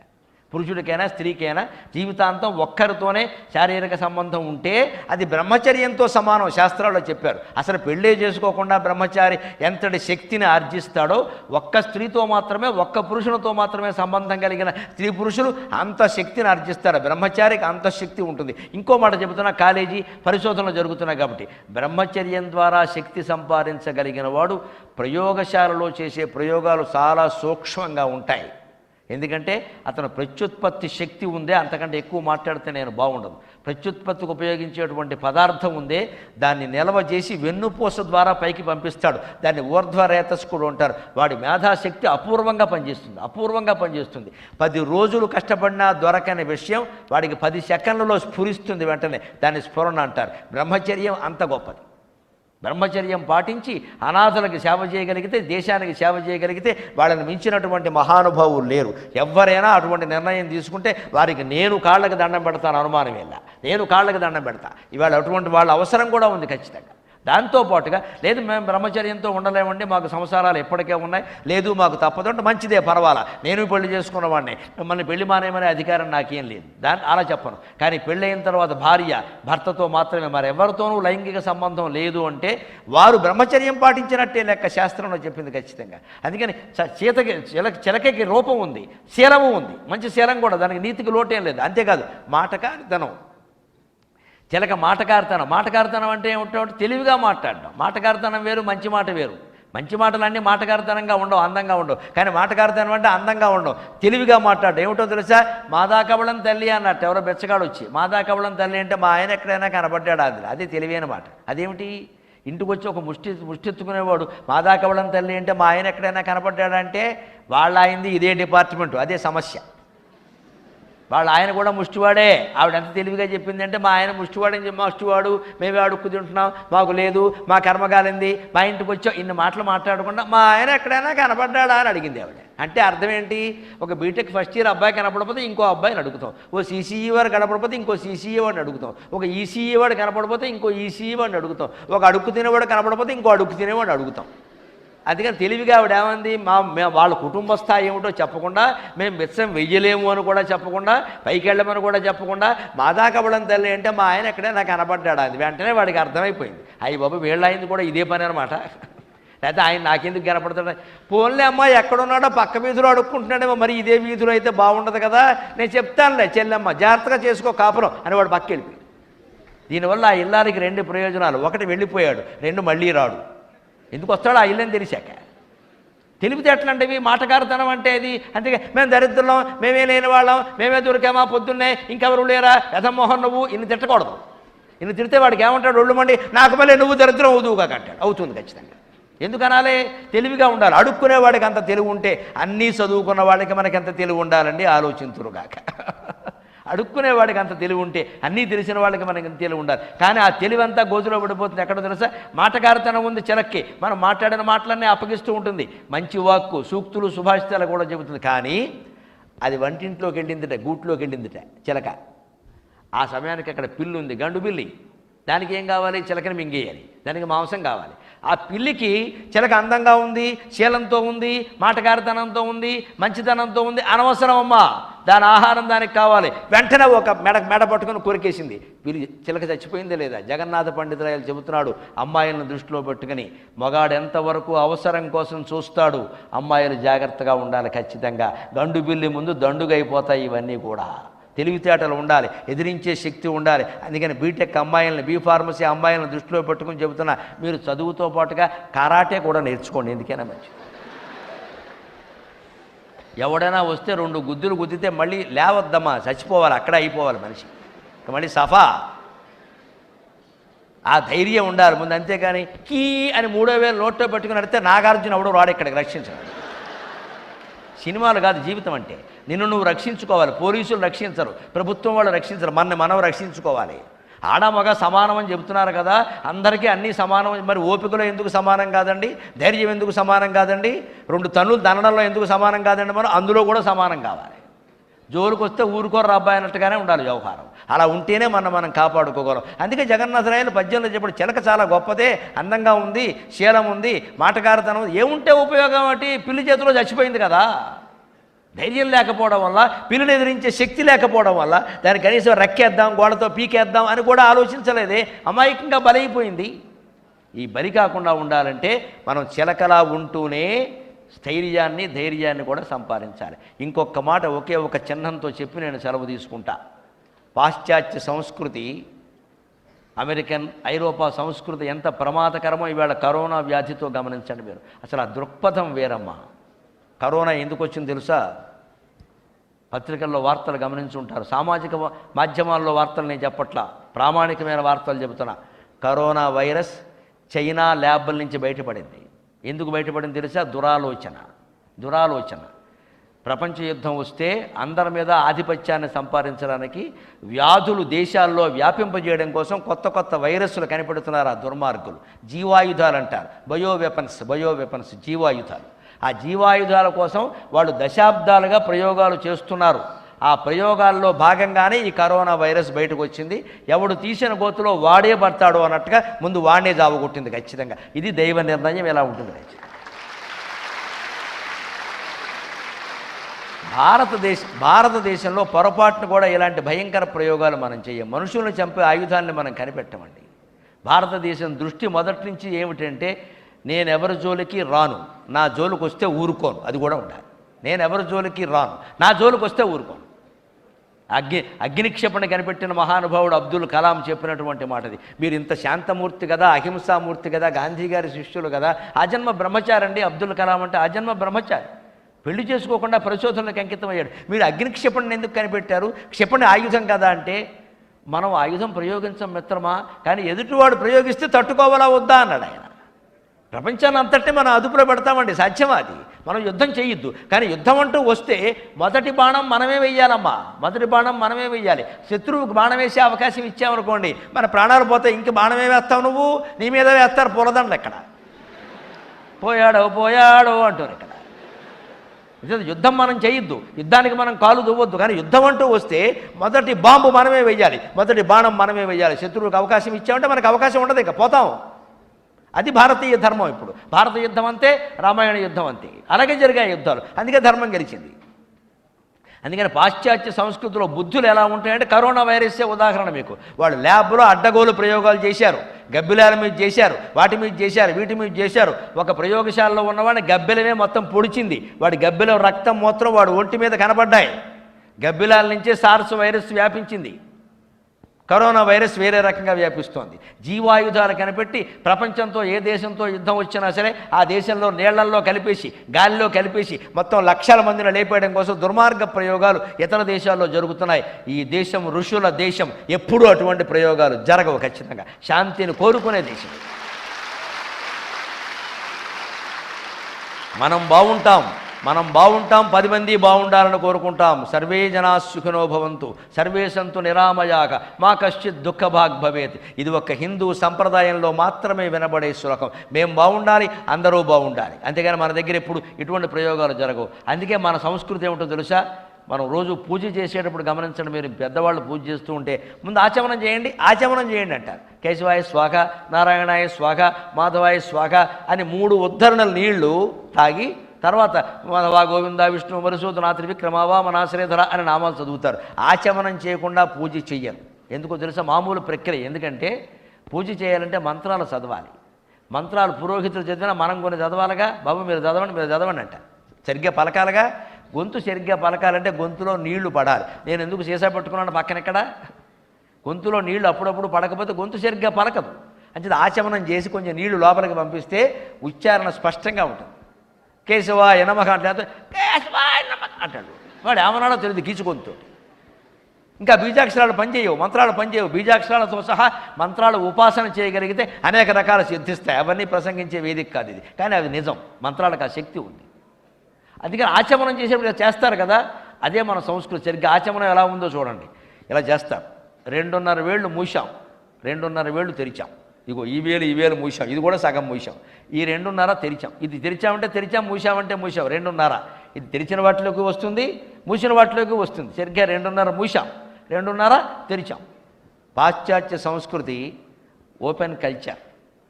పురుషుడికైనా స్త్రీకైనా జీవితాంతం ఒక్కరితోనే శారీరక సంబంధం ఉంటే అది బ్రహ్మచర్యంతో సమానం. శాస్త్రాల్లో చెప్పారు. అసలు పెళ్ళే చేసుకోకుండా బ్రహ్మచారి ఎంతటి శక్తిని ఆర్జిస్తాడో ఒక్క స్త్రీతో మాత్రమే ఒక్క పురుషునితో మాత్రమే సంబంధం కలిగిన స్త్రీ పురుషులు అంత శక్తిని ఆర్జిస్తారు. బ్రహ్మచారికి అంత శక్తి ఉంటుంది. ఇంకో మాట చెబుతున్నా కాలేజీ పరిశోధనలు జరుగుతున్నాయి కాబట్టి బ్రహ్మచర్యం ద్వారా శక్తి సంపాదించగలిగిన వాడు ప్రయోగశాలలో చేసే ప్రయోగాలు చాలా సూక్ష్మంగా ఉంటాయి. ఎందుకంటే అతను ప్రత్యుత్పత్తి శక్తి ఉందే అంతకంటే ఎక్కువ మాట్లాడితే నేను బాగుండదు. ప్రత్యుత్పత్తికి ఉపయోగించేటువంటి పదార్థం ఉందే దాన్ని నిల్వ చేసి వెన్నుపూస ద్వారా పైకి పంపిస్తాడు. దాన్ని ఊర్ధ్వరేతస్కుడు ఉంటారు వాడి మేధాశక్తి అపూర్వంగా పనిచేస్తుంది అపూర్వంగా పనిచేస్తుంది. పది రోజులు కష్టపడినా దొరకని విషయం వాడికి పది సెకండ్లలో స్ఫురిస్తుంది వెంటనే. దాన్ని స్ఫురణ అంటారు. బ్రహ్మచర్యం అంత గొప్పది. బ్రహ్మచర్యం పాటించి అనాథలకు సేవ చేయగలిగితే దేశానికి సేవ చేయగలిగితే వాళ్ళని మించినటువంటి మహానుభావులు లేరు. ఎవరైనా అటువంటి నిర్ణయం తీసుకుంటే వారికి నేను కాళ్ళకి దండం పెడతాను అనుమానం వెళ్ళా నేను కాళ్ళకి దండం పెడతా. ఇవాళ అటువంటి వాళ్ళ అవసరం కూడా ఉంది ఖచ్చితంగా. దాంతో పాటుగా లేదు మేము బ్రహ్మచర్యంతో ఉండలేమండి మాకు సంసారాలు ఎప్పటికే ఉన్నాయి లేదు మాకు తప్పదంటే మంచిదే పర్వాలా. నేను పెళ్ళి చేసుకున్న వాడిని. మిమ్మల్ని పెళ్ళి మానేయమనే అధికారం నాకేం లేదు. దాన్ని అలా చెప్పను. కానీ పెళ్ళి అయిన తర్వాత భార్య భర్తతో మాత్రమే మరి ఎవరితోనూ లైంగిక సంబంధం లేదు అంటే వారు బ్రహ్మచర్యం పాటించినట్టే లెక్క శాస్త్రంలో చెప్పింది ఖచ్చితంగా. అందుకని చీతకి చిలక చిలకకి రూపం ఉంది శీలము ఉంది. మంచి శీలం కూడా దానికి నీతికి లోటేం లేదు. అంతేకాదు మాటకారితనం చిలక మాటకారితనం. మాటకారితనం అంటే ఏమిటంటే తెలివిగా మాట్లాడడం. మాటకారితనం వేరు మంచి మాట వేరు. మంచి మాటలన్నీ మాటకారితనంగా ఉండవు అందంగా ఉండవు. కానీ మాటకారితనం అంటే అందంగా ఉండవు. తెలివిగా మాట్లాడడం. ఏమిటో తెలుసా? మాదాకబళం తల్లి అన్నట్టు. ఎవరో బెచ్చగాడు వచ్చి మాదాకబళం తల్లి అంటే మా ఆయన ఎక్కడైనా కనబడ్డాడు అది అదే తెలివైన మాట. అదేమిటి? ఇంటికి వచ్చి ఒక ముష్టి ముష్టెత్తుకునేవాడు మాదాకబళం తల్లి అంటే మా ఆయన ఎక్కడైనా కనబడ్డాడంటే వాళ్ళ ఆయనది ఇదే డిపార్ట్మెంటు. అదే సమస్య. వాళ్ళ ఆయన కూడా ముష్టివాడే. ఆవిడ ఎంత తెలివిగా చెప్పిందంటే మా ఆయన ముష్టివాడని చెప్పి ముష్టివాడు మేమే అడుక్కు తింటున్నాం మాకు లేదు మా కర్మకాలింది మా ఇంటికి వచ్చాం ఇన్ని మాటలు మాట్లాడకుండా మా ఆయన ఎక్కడైనా కనపడ్డాడా అని అడిగింది ఆవిడ. అంటే అర్థం ఏంటి? ఒక బీటెక్ ఫస్ట్ ఇయర్ అబ్బాయి కనపడపోతే ఇంకో అబ్బాయిని అడుగుతాం. ఓ సీసీఈ వాడు కనపడకపోతే ఇంకో సీసీఈ వాడిని అడుగుతాం. ఒక ఈసీఈ వాడు కనపడపోతే ఇంకో ఈసీఈ వాడిని అడుగుతాం. ఒక అడుక్కు తినేవాడు కనపడపోతే ఇంకో అడుక్కు తినేవాడు అడుగుతాం. అందుకని తెలివిగా ఆవిడ ఏమంది మా వాళ్ళ కుటుంబ స్థాయి ఏమిటో చెప్పకుండా మేము మిత్సం వెయ్యలేము అని కూడా చెప్పకుండా పైకి వెళ్ళమని కూడా చెప్పకుండా మా కబడం తల్లి అంటే మా ఆయన ఎక్కడే నాకు కనబడ్డాడు అది. వెంటనే వాడికి అర్థమైపోయింది. అయ్యి బాబు వీళ్ళయింది కూడా ఇదే పని అనమాట లేకపోతే ఆయన నాకెందుకు కనపడతాడు? పోన్లే అమ్మ ఎక్కడున్నాడో పక్క వీధిలో అడుక్కుంటున్నాడేమో మరి ఇదే వీధిలో అయితే బాగుండదు కదా. నేను చెప్తానులే చెల్లెమ్మ జాగ్రత్తగా చేసుకో కాపురం అని వాడు పక్క వెళ్ళిపోయాడు దీనివల్ల ఆ ఇల్లానికి రెండు ప్రయోజనాలు. ఒకటి వెళ్ళిపోయాడు రెండు మళ్ళీ రాడు. ఎందుకు వస్తాడో ఆ ఇల్లని తెలిసాక. తెలివితేటలంటేవి మాటకారుతనం అంటే అది. అంతే మేము దరిద్రులం మేమే లేని వాళ్ళం మేమే దొరికామా పొద్దున్నే ఇంకెవరు లేరా? యథమోహన్ నువ్వు ఇన్ని తిట్టకూడదు. ఇన్ని తిడితే వాడికి ఏమంటాడు ఒళ్ళు మండి నాకు మళ్ళీ నువ్వు దరిద్రం అవుదువుగా కంటాడు అవుతుంది ఖచ్చితంగా. ఎందుకనాలే? తెలివిగా ఉండాలి. అడుక్కునే వాడికి అంత తెలివి ఉంటే అన్నీ చదువుకున్న వాళ్ళకి మనకి ఎంత తెలివి ఉండాలండి ఆలోచింతురుగాక. అడుక్కునేవాడికి అంత తెలివి ఉంటే అన్నీ తెలిసిన వాళ్ళకి మనకి తెలివి ఉండాలి. కానీ ఆ తెలివి అంతా గోజులో పడిపోతుంది. ఎక్కడ తెలుసా? మాటగారితనం ఉంది చిలక్కి మనం మాట్లాడిన మాటలన్నీ అప్పగిస్తూ ఉంటుంది. మంచి వాక్కు సూక్తులు సుభాషితాలు కూడా చెబుతుంది. కానీ అది వంటింట్లోకి వెళ్ళిందిట గూట్లోకి వెళ్ళిందిట చిలక. ఆ సమయానికి అక్కడ పిల్లు ఉంది గండు పిల్లి. దానికి ఏం కావాలి? చిలకని మింగేయాలి. దానికి మాంసం కావాలి. ఆ పిల్లికి చిలక అందంగా ఉంది శీలంతో ఉంది మాటగారితనంతో ఉంది మంచితనంతో ఉంది అనవసరం అమ్మా. దాని ఆహారం దానికి కావాలి. వెంటనే ఒక మెడ మెడ పట్టుకొని కొరికేసింది. పిల్లి చిలక చచ్చిపోయిందే లేదా? జగన్నాథ పండితురాయలు చెబుతున్నాడు అమ్మాయిలను దృష్టిలో పెట్టుకుని మగాడు ఎంతవరకు అవసరం కోసం చూస్తాడు? అమ్మాయిలు జాగ్రత్తగా ఉండాలి ఖచ్చితంగా. గండు పిల్లి ముందు దండుగైపోతాయి ఇవన్నీ కూడా. తెలివితేటలు ఉండాలి ఎదిరించే శక్తి ఉండాలి. అందుకని బీటెక్ అమ్మాయిలను బీ ఫార్మసీ అమ్మాయిలను దృష్టిలో పెట్టుకుని చెబుతున్నా మీరు చదువుతో పాటుగా కరాటే కూడా నేర్చుకోండి ఎందుకైనా మంచి ఎవడైనా వస్తే రెండు గుద్దులు గుద్దితే మళ్ళీ లేవద్దమ్మా చచ్చిపోవాలి అక్కడ అయిపోవాలి మనిషి. ఇక మళ్ళీ సఫా. ఆ ధైర్యం ఉండాలి ముందు అంతేగాని కీ అని మూడో వేలు నోట్లో పెట్టుకుని నడితే నాగార్జున ఎవడో రాడు ఇక్కడికి రక్షించడం సినిమాలు కాదు జీవితం అంటే. నిన్ను నువ్వు రక్షించుకోవాలి. పోలీసులు రక్షించరు. ప్రభుత్వం వాళ్ళు రక్షించరు. మన మనం రక్షించుకోవాలి. ఆడ మగ సమానం అని చెబుతున్నారు కదా. అందరికీ అన్నీ సమానం. మరి ఓపికలో ఎందుకు సమానం కాదండి? ధైర్యం ఎందుకు సమానం కాదండి? రెండు తనులు దనడంలో ఎందుకు సమానం కాదండి? మనం అందులో కూడా సమానం కావాలి. జోలికి వస్తే ఊరుకోరు అబ్బాయి అన్నట్టుగానే ఉండాలి వ్యవహారం. అలా ఉంటేనే మనం మనం కాపాడుకోగలం. అందుకే జగన్నాథరాయలు పద్యంలో చెప్పాడు చిలక చాలా గొప్పదే అందంగా ఉంది శీలం ఉంది మాటకారతనం ఏముంటే ఉపయోగం అంటే? పిల్లి చేతిలో చచ్చిపోయింది కదా. ధైర్యం లేకపోవడం వల్ల పిల్లిని ఎదిరించే శక్తి లేకపోవడం వల్ల దాన్ని కనీసం రెక్కేద్దాం గోడతో పీకేద్దాం అని కూడా ఆలోచించలేదే. అమాయకంగా బలైపోయింది. ఈ బలి కాకుండా ఉండాలంటే మనం చిలకలా ఉంటూనే స్థైర్యాన్ని ధైర్యాన్ని కూడా సంపాదించాలి. ఇంకొక మాట ఒకే ఒక చిహ్నంతో చెప్పి నేను సెలవు తీసుకుంటా. పాశ్చాత్య సంస్కృతి అమెరికన్ ఐరోపా సంస్కృతి ఎంత ప్రమాదకరమో ఈవేళ కరోనా వ్యాధితో గమనించండి మీరు. అసలు ఆ దృక్పథం వేరమ్మా. కరోనా ఎందుకు వచ్చింది తెలుసా? పత్రికల్లో వార్తలు గమనించి ఉంటారు సామాజిక మాధ్యమాల్లో వార్తలు నేను చెప్పట్లా. ప్రామాణికమైన వార్తలు చెబుతున్నా. కరోనా వైరస్ చైనా ల్యాబ్ల నుంచి బయటపడింది. ఎందుకు బయటపడింది తెలుసా? దురాలోచన. దురాలోచన. ప్రపంచ యుద్ధం వస్తే అందరి మీద ఆధిపత్యాన్ని సంపాదించడానికి వ్యాధులు దేశాల్లో వ్యాపింపజేయడం కోసం కొత్త కొత్త వైరస్లు కనిపెడుతున్నారు ఆ దుర్మార్గులు. జీవాయుధాలు అంటారు. బయో వెపన్స్ బయో వెపన్స్ జీవాయుధాలు. ఆ జీవాయుధాల కోసం వాళ్ళు దశాబ్దాలుగా ప్రయోగాలు చేస్తున్నారు. ఆ ప్రయోగాల్లో భాగంగానే ఈ కరోనా వైరస్ బయటకు వచ్చింది. ఎవడు తీసిన గోతులో వాడే పడతాడు అన్నట్టుగా ముందు వాడే జావగొట్టింది ఖచ్చితంగా. ఇది దైవ నిర్ణయం ఎలా ఉంటుంది భారతదేశ భారతదేశంలో పొరపాటును కూడా ఇలాంటి భయంకర ప్రయోగాలు మనం చేయం. మనుషులను చంపే ఆయుధాన్ని మనం కనిపెట్టమండి. భారతదేశం దృష్టి మొదటి నుంచి ఏమిటంటే నేను ఎవరి జోలికి రాను. నా జోలికి వస్తే ఊరుకోను. అది కూడా ఉండాలి. నేను ఎవరి జోలికి రాను. నా జోలికి వస్తే ఊరుకోను. అగ్ని అగ్నిక్షేపణ కనిపెట్టిన మహానుభావుడు అబ్దుల్ కలాం చెప్పినటువంటి మాటది. మీరు ఇంత శాంతమూర్తి కదా అహింసామూర్తి కదా గాంధీ గారి శిష్యులు కదా ఆజన్మ బ్రహ్మచారి అండి అబ్దుల్ కలాం అంటే ఆజన్మ బ్రహ్మచారి. పెళ్ళి చేసుకోకుండా పరిశోధనలకు అంకితం అయ్యాడు మీరు అగ్ని క్షిపణిని ఎందుకు కనిపెట్టారు? క్షిపణి ఆయుధం కదా అంటే మనం ఆయుధం ప్రయోగించం మిత్రమా? కానీ ఎదుటివాడు ప్రయోగిస్తే తట్టుకోవాలా వద్దా? అన్నాడు ఆయన. ప్రపంచాన్ని అంతటే మనం అదుపులో పెడతామండి సాధ్యమా అది? మనం యుద్ధం చేయొద్దు. కానీ యుద్ధం అంటూ వస్తే మొదటి బాణం మనమే వెయ్యాలమ్మా. మొదటి బాణం మనమే వెయ్యాలి. శత్రువుకు బాణం వేసే అవకాశం ఇచ్చామనుకోండి మన ప్రాణాలు పోతే ఇంక బాణమే వేస్తావు నువ్వు? నీ మీద వేస్తారు పూలదండలు ఇక్కడ. పోయాడో పోయాడో అంటారు ఇక్కడ. యుద్ధం మనం చేయొద్దు. యుద్ధానికి మనం కాలు దువ్వద్దు. కానీ యుద్ధం అంటూ వస్తే మొదటి బాంబు మనమే వెయ్యాలి. మొదటి బాణం మనమే వెయ్యాలి. శత్రువుకి అవకాశం ఇచ్చామంటే మనకు అవకాశం ఉండదు ఇక. పోతాం. అది భారతీయ ధర్మం ఇప్పుడు. భారత యుద్ధం అంతే రామాయణ యుద్ధం అంతే. అలాగే జరిగాయి యుద్ధాలు. అందుకే ధర్మం గెలిచింది. అందుకని పాశ్చాత్య సంస్కృతిలో బుద్ధులు ఎలా ఉంటాయంటే కరోనా వైరస్సే ఉదాహరణ మీకు. వాళ్ళు ల్యాబ్లో అడ్డగోలు ప్రయోగాలు చేశారు. గబ్బిలాల మీద చేశారు వాటి మీద చేశారు వీటి మీద చేశారు. ఒక ప్రయోగశాలలో ఉన్నవాడిని గబ్బిలమే మొత్తం పొడిచింది. వాడి గబ్బిలో రక్తం మూత్రం వాడు ఒంటి మీద కనబడ్డాయి. గబ్బిలాల నుంచే సార్స్ వైరస్ వ్యాపించింది. కరోనా వైరస్ వేరే రకంగా వ్యాపిస్తోంది. జీవాయుధాలు కనిపెట్టి ప్రపంచంతో ఏ దేశంతో యుద్ధం వచ్చినా సరే ఆ దేశంలో నీళ్ళల్లో కలిపేసి గాలిలో కలిపేసి మొత్తం లక్షల మందిని లేపేయడం కోసం దుర్మార్గ ప్రయోగాలు ఇతర దేశాల్లో జరుగుతున్నాయి. ఈ దేశం ఋషుల దేశం. ఎప్పుడూ అటువంటి ప్రయోగాలు జరగవు ఖచ్చితంగా. శాంతిని కోరుకునే దేశం. మనం బాగుంటాం. మనం బాగుంటాం పది మంది బాగుండాలని కోరుకుంటాం. సర్వే జనా భవంతు. సర్వే సంతు నిరామయాక మా కశ్చిత్ దుఃఖభాగ్ భవేత్. ఇది ఒక హిందూ సంప్రదాయంలో మాత్రమే వినబడే శ్లోకం మేము బాగుండాలి అందరూ బాగుండాలి. అంతేగాని మన దగ్గర ఎప్పుడు ఇటువంటి ప్రయోగాలు జరగవు. అందుకే మన సంస్కృతి ఏమిటో తెలుసా? మనం రోజు పూజ చేసేటప్పుడు గమనించండి మీరు. పెద్దవాళ్ళు పూజ చేస్తూ ఉంటే ముందు ఆచమనం చేయండి ఆచమనం చేయండి అంటారు. కేశవాయ స్వాగ నారాయణాయ స్వాగ మాధవాయ స్వాగ అని మూడు ఉద్ధరణల నీళ్ళు తాగి తర్వాత వా గోవింద విష్ణు మరుసూదనా త్రివిక్రమవా వామనాశ్రయధర అని నామాలు చదువుతారు. ఆచమనం చేయకుండా పూజ చెయ్యరు. ఎందుకో తెలుసా? మామూలు ప్రక్రియ. ఎందుకంటే పూజ చేయాలంటే మంత్రాలు చదవాలి. మంత్రాలు పురోహితులు చదివినా మనం కొన్ని చదవాలిగా? బాబు మీరు చదవండి మీరు చదవండి అంట. సరిగ్గా పలకాలుగా? గొంతు సరిగ్గా పలకాలంటే గొంతులో నీళ్ళు పడాలి. నేను ఎందుకు సీసా పట్టుకున్నాను పక్కన ఎక్కడ? గొంతులో నీళ్ళు అప్పుడప్పుడు పడకపోతే గొంతు సరిగ్గా పలకదు. అంటే ఆచమనం చేసి కొంచెం నీళ్ళు లోపలికి పంపిస్తే ఉచ్చారణ స్పష్టంగా ఉంటుంది. కేశవ ఎనమహ అంటే కేశవ ఎనమహ అంటాడు. వాడు ఏమన్నాడో తెలియదు గీచుగొంతు ఇంకా బీజాక్షరాలు పనిచేయవు మంత్రాలు పనిచేయవు బీజాక్షరాలతో సహా మంత్రాలు ఉపాసన చేయగలిగితే అనేక రకాల సిద్ధిస్తాయి. అవన్నీ ప్రసంగించే వేదిక కాదు ఇది. కానీ అది నిజం. మంత్రాలకు ఆ శక్తి ఉంది. అందుకని ఆచమనం చేసేప్పుడు ఇలా చేస్తారు కదా అదే మన సంస్కృతి. సరిగ్గా ఆచమనం ఎలా ఉందో చూడండి. ఇలా చేస్తారు. రెండున్నర వేళ్ళు మూసాం రెండున్నర వేళ్ళు తెరిచాం. ఇగో ఈ వేలు ఈ వేలు మూసాం. ఇది కూడా సగం మూసాం. ఈ రెండున్నర తెరిచాం. ఇది తెరిచామంటే తెరిచాం మూసామంటే మూసాం. రెండున్నర. ఇది తెరిచిన వాటిలోకి వస్తుంది మూసిన వాటిలోకి వస్తుంది. సరిగ్గా రెండున్నర మూసాం. రెండున్నర తెరిచాం. పాశ్చాత్య సంస్కృతి ఓపెన్ కల్చర్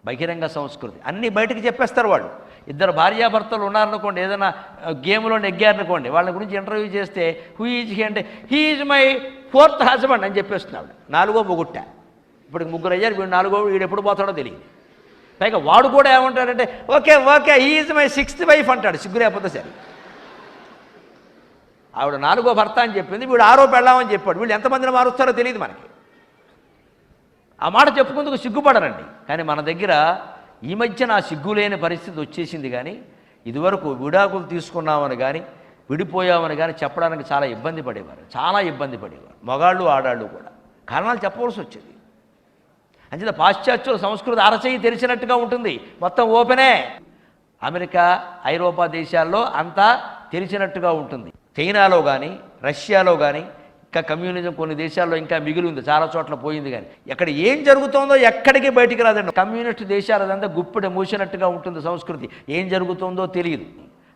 బహిరంగ సంస్కృతి. అన్నీ బయటకు చెప్పేస్తారు వాళ్ళు. ఇద్దరు భార్యాభర్తలు ఉన్నారనుకోండి ఏదైనా గేమ్లో నెగ్గారనుకోండి వాళ్ళ గురించి ఇంటర్వ్యూ చేస్తే హూ ఈజ్ హీ? అంటే he is my fourth husband అని చెప్పేస్తున్నాడు నాలుగో పొగుట్ట ఇప్పటికి ముగ్గురు అయ్యారు వీడు నాలుగో వీడు ఎప్పుడు పోతాడో తెలియదు. పైగా వాడు కూడా ఏమంటాడంటే okay okay is my sixth wife అంటాడు సిగ్గు లేకపోతే సరే. ఆవిడ నాలుగో భర్త అని చెప్పింది వీడు ఆరో పెళ్ళామని చెప్పాడు. వీళ్ళు ఎంతమందిని మారుస్తారో తెలియదు మనకి. ఆ మాట చెప్పుకుందుకు సిగ్గుపడరండి. కానీ మన దగ్గర ఈ మధ్య నా సిగ్గు లేని పరిస్థితి వచ్చేసింది కానీ ఇదివరకు విడాకులు తీసుకున్నామని కానీ విడిపోయామని కానీ చెప్పడానికి చాలా ఇబ్బంది పడేవారు. చాలా ఇబ్బంది పడేవారు. మగాళ్ళు ఆడాళ్ళు కూడా. కారణాలు చెప్పవలసి వచ్చేది. అంచేత పాశ్చాత్యుల సంస్కృతి అరచేయి తెరిచినట్టుగా ఉంటుంది. మొత్తం ఓపెనే. అమెరికా ఐరోపా దేశాల్లో అంతా తెరిచినట్టుగా ఉంటుంది. చైనాలో కానీ రష్యాలో కానీ ఇంకా కమ్యూనిజం కొన్ని దేశాల్లో ఇంకా మిగిలి ఉంది చాలా చోట్ల పోయింది కానీ ఎక్కడ ఏం జరుగుతోందో ఎక్కడికి బయటికి రాదండి. కమ్యూనిస్ట్ దేశాలదంతా గుప్పెడ మూసినట్టుగా ఉంటుంది సంస్కృతి. ఏం జరుగుతుందో తెలియదు.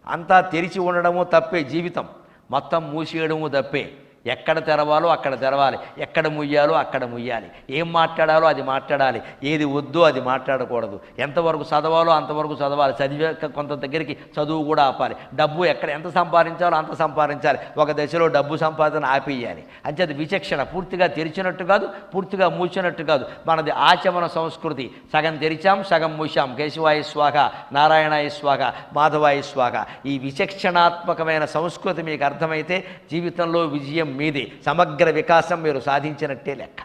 అంతా తెరిచి ఉండడము తప్పే జీవితం. మొత్తం మూసేయడము తప్పే. ఎక్కడ తెరవాలో అక్కడ తెరవాలి. ఎక్కడ ముయ్యాలో అక్కడ ముయ్యాలి. ఏం మాట్లాడాలో అది మాట్లాడాలి. ఏది వద్దో అది మాట్లాడకూడదు. ఎంతవరకు చదవాలో అంతవరకు చదవాలి. చదివే కొంత దగ్గరికి చదువు కూడా ఆపాలి. డబ్బు ఎక్కడ ఎంత సంపాదించాలో అంత సంపాదించాలి. ఒక దశలో డబ్బు సంపాదన ఆపేయాలి. అంచేది విచక్షణ. పూర్తిగా తెరిచినట్టు కాదు పూర్తిగా మూసినట్టు కాదు. మనది ఆచమన సంస్కృతి. సగం తెరిచాం సగం మూసాం కేశవాయ స్వాగ నారాయణాయ స్వాగ మాధవాయ స్వాగ ఈ విచక్షణాత్మకమైన సంస్కృతి మీకు అర్థమైతే జీవితంలో విజయం మీది సమగ్ర వికాసం మీరు సాధించినట్టే లెక్క.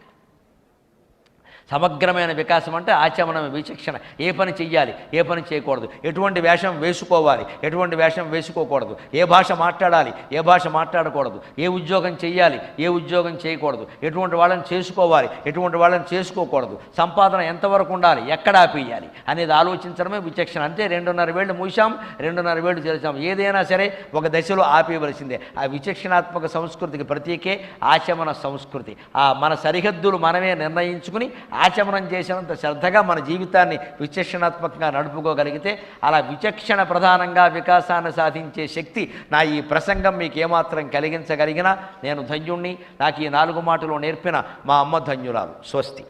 సమగ్రమైన వికాసం అంటే ఆచమనం విచక్షణ. ఏ పని చెయ్యాలి ఏ పని చేయకూడదు. ఎటువంటి వేషం వేసుకోవాలి ఎటువంటి వేషం వేసుకోకూడదు. ఏ భాష మాట్లాడాలి ఏ భాష మాట్లాడకూడదు. ఏ ఉద్యోగం చెయ్యాలి ఏ ఉద్యోగం చేయకూడదు. ఎటువంటి వాళ్ళని చేసుకోవాలి ఎటువంటి వాళ్ళని చేసుకోకూడదు. సంపాదన ఎంతవరకు ఉండాలి ఎక్కడ ఆపేయాలి అనేది ఆలోచించడమే విచక్షణ. అంతే రెండున్నర వేళ్ళు మూసాం రెండున్నర వేళ్ళు చేసాం ఏదైనా సరే ఒక దశలో ఆపేయవలసిందే. ఆ విచక్షణాత్మక సంస్కృతికి ప్రతీకే ఆచమన సంస్కృతి. ఆ మన సరిహద్దులు మనమే నిర్ణయించుకుని ఆచమనం చేసినంత శ్రద్ధగా మన జీవితాన్ని విచక్షణాత్మకంగా నడుపుకోగలిగితే అలా విచక్షణ ప్రధానంగా వికాసాన్ని సాధించే శక్తి నా ఈ ప్రసంగం మీకు ఏమాత్రం కలిగించగలిగినా నేను ధన్యుణ్ణి. నాకు ఈ నాలుగు మాటలు నేర్పిన మా అమ్మ ధన్యురాలు. స్వస్తి.